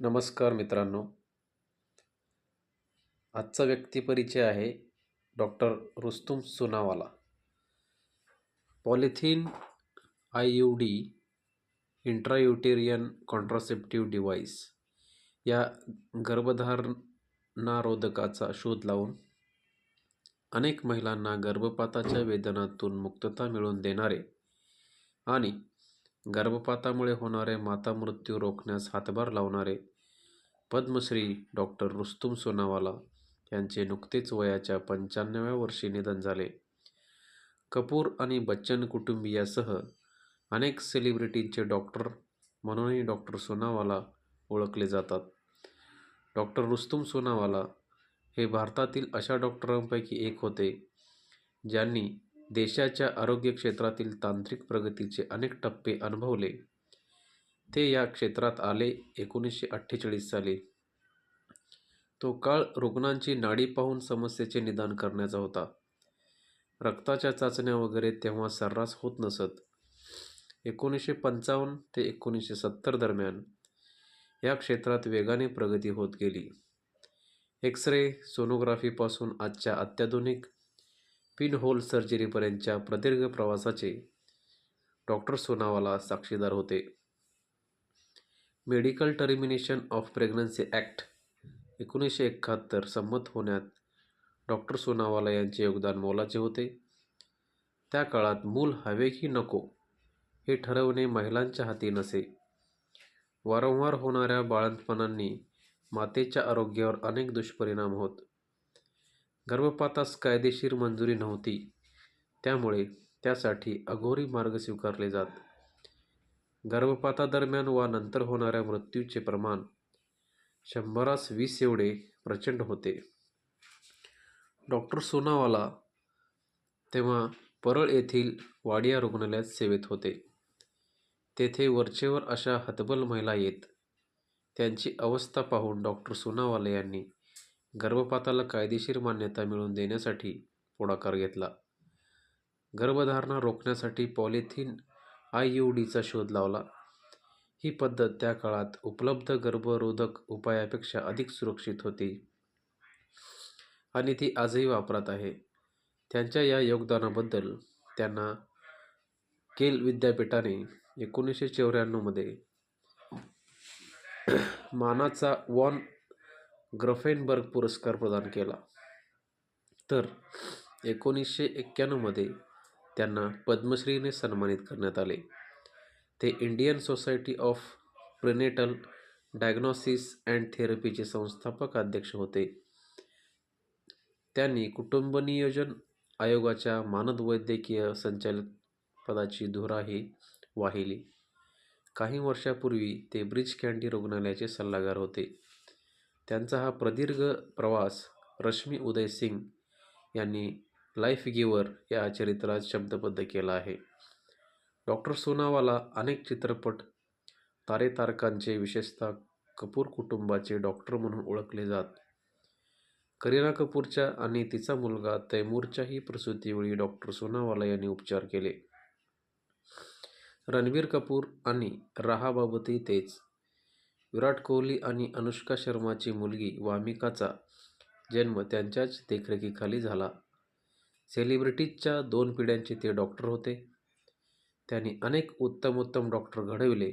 नमस्कार मित्रांनो. आजचा व्यक्तिपरिचय आहे doctor Rustom Soonawala. Polythene I U D intrauterine contraceptive device या गर्भधारणारोधकाचा शोध लावून अनेक महिलांना गर्भपाताच्या वेदनातून मुक्तता मिळवून देणारे आणि गर्भपातामुळे होणारे माता मृत्यू रोखण्यास हातभार लावणारे पद्मश्री डॉक्टर रुस्तुम सोनावाला यांचे नुकतेच वयाच्या पंच्याण्णव्या वर्षी निधन झाले. कपूर आणि बच्चन कुटुंबियासह अनेक सेलिब्रिटींचे डॉक्टर म्हणूनही डॉक्टर सोनावाला ओळखले जातात. डॉक्टर रुस्तुम सोनावाला हे भारतातील अशा डॉक्टरांपैकी एक होते ज्यांनी देशाच्या आरोग्य क्षेत्रातील तांत्रिक प्रगतीचे अनेक टप्पे अनुभवले. ते या क्षेत्रात आले एकोणीसशे अठ्ठेचाळीस साली. तो काळ रुग्णांची नाडी पाहून समस्येचे निदान करण्याचा होता. रक्ताच्या चाचण्या वगैरे तेव्हा सर्रास होत नसत. एकोणीसशे पंचावन्न ते एकोणीसशे सत्तर दरम्यान या क्षेत्रात वेगाने प्रगती होत गेली. एक्स रे सोनोग्राफीपासून आजच्या अत्याधुनिक पिनहोल सर्जरीपर्यंतच्या प्रदीर्घ प्रवासाचे डॉक्टर सोनावाला साक्षीदार होते. Medical termination of pregnancy act एकोणीसशे एकाहत्तर संमत होण्यात डॉक्टर सोनावाला यांचे योगदान मोलाचे होते. त्या काळात मूल हवे की नको हे ठरवणे महिलांच्या हाती नसे. वारंवार होणाऱ्या बाळंतपणांनी मातेच्या आरोग्यावर अनेक दुष्परिणाम होत गर्भपातास कायदेशीर मंजुरी नव्हती. त्यामुळे त्यासाठी अघोरी मार्ग स्वीकारले जात. गर्भपातादरम्यान वा नंतर होणाऱ्या मृत्यूचे प्रमाण शंभरास वीस एवढे प्रचंड होते. डॉक्टर सोनावाला तेव्हा परळ येथील वाडिया रुग्णालयात सेवेत होते. तेथे वरचेवर अशा हतबल महिला येत. त्यांची अवस्था पाहून डॉक्टर सोनावाले यांनी गर्भपाताला कायदेशीर मान्यता मिळवून देण्यासाठी पुढाकार घेतला. गर्भधारणा रोखण्यासाठी पॉलिथिन आय यू डीचा शोध लावला. ही पद्धत त्या काळात उपलब्ध गर्भरोधक उपायापेक्षा अधिक सुरक्षित होती. आणि ती आजही वापरात आहे. त्यांच्या या योगदानाबद्दल त्यांना केल विद्यापीठाने एकोणीसशे चौऱ्याण्णवमध्ये मानाचा वॉन ग्रफेनबर्ग पुरस्कार प्रदान केला. तर एकोणीसशे एक्क्याण्णवमध्ये त्यांना पद्मश्रीने सन्मानित करण्यात आले. ते Indian society of prenatal diagnosis and थेरपीचे संस्थापक अध्यक्ष होते. त्यांनी कुटुंब नियोजन आयोगाच्या मानद वैद्यकीय संचालक पदाची धुराही वाहिली. काही वर्षापूर्वी ते ब्रिज कँडी रुग्णालयाचे सल्लागार होते. त्यांचा हा प्रदीर्घ प्रवास रश्मी उदय सिंग यांनी लाईफ गिवर या चरित्रात शब्दबद्ध केला आहे. डॉक्टर सोनावाला अनेक चित्रपट तारे तारकांचे विशेषतः कपूर कुटुंबाचे डॉक्टर म्हणून ओळखले जात. करीना कपूरच्या आणि तिचा मुलगा तैमूरच्याही प्रसूतीवेळी डॉक्टर सोनावाला यांनी उपचार केले. रणबीर कपूर आणि राहाबाबतही तेच. विराट कोहली आणि अनुष्का शर्माची मुलगी वामिकाचा जन्म त्यांच्याच देखरेखीखाली झाला. सेलिब्रिटीजच्या दोन पिढ्यांचे ते डॉक्टर होते. त्यांनी अनेक उत्तम उत्तम डॉक्टर घडविले.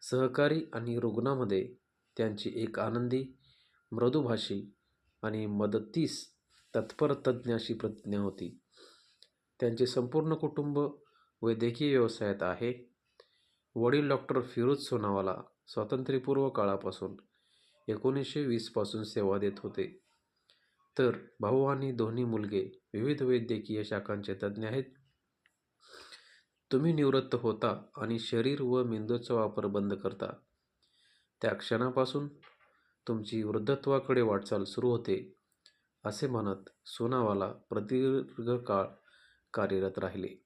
सहकारी आणि रुग्णामध्ये त्यांची एक आनंदी मृदुभाषी आणि मदतीस तत्पर तज्ज्ञ अशी प्रतिज्ञा होती. त्यांचे संपूर्ण कुटुंब वैद्यकीय व्यवसायात आहे. वडील डॉक्टर फिरोज सोनावाला स्वातंत्र्यपूर्व काळापासून एकोणीसशे वीसपासून सेवा देत होते. तर भाऊ आणि दोन्ही मुलगे विविध वैद्यकीय शाखांचे तज्ज्ञ आहेत. तुम्ही निवृत्त होता आणि शरीर व मेंदूचा वापर बंद करता. त्या क्षणापासून तुमची वृद्धत्वाकडे वाटचाल सुरू होते असे म्हणत सोनावाला प्रदीर्घ काळ कार्यरत राहिले.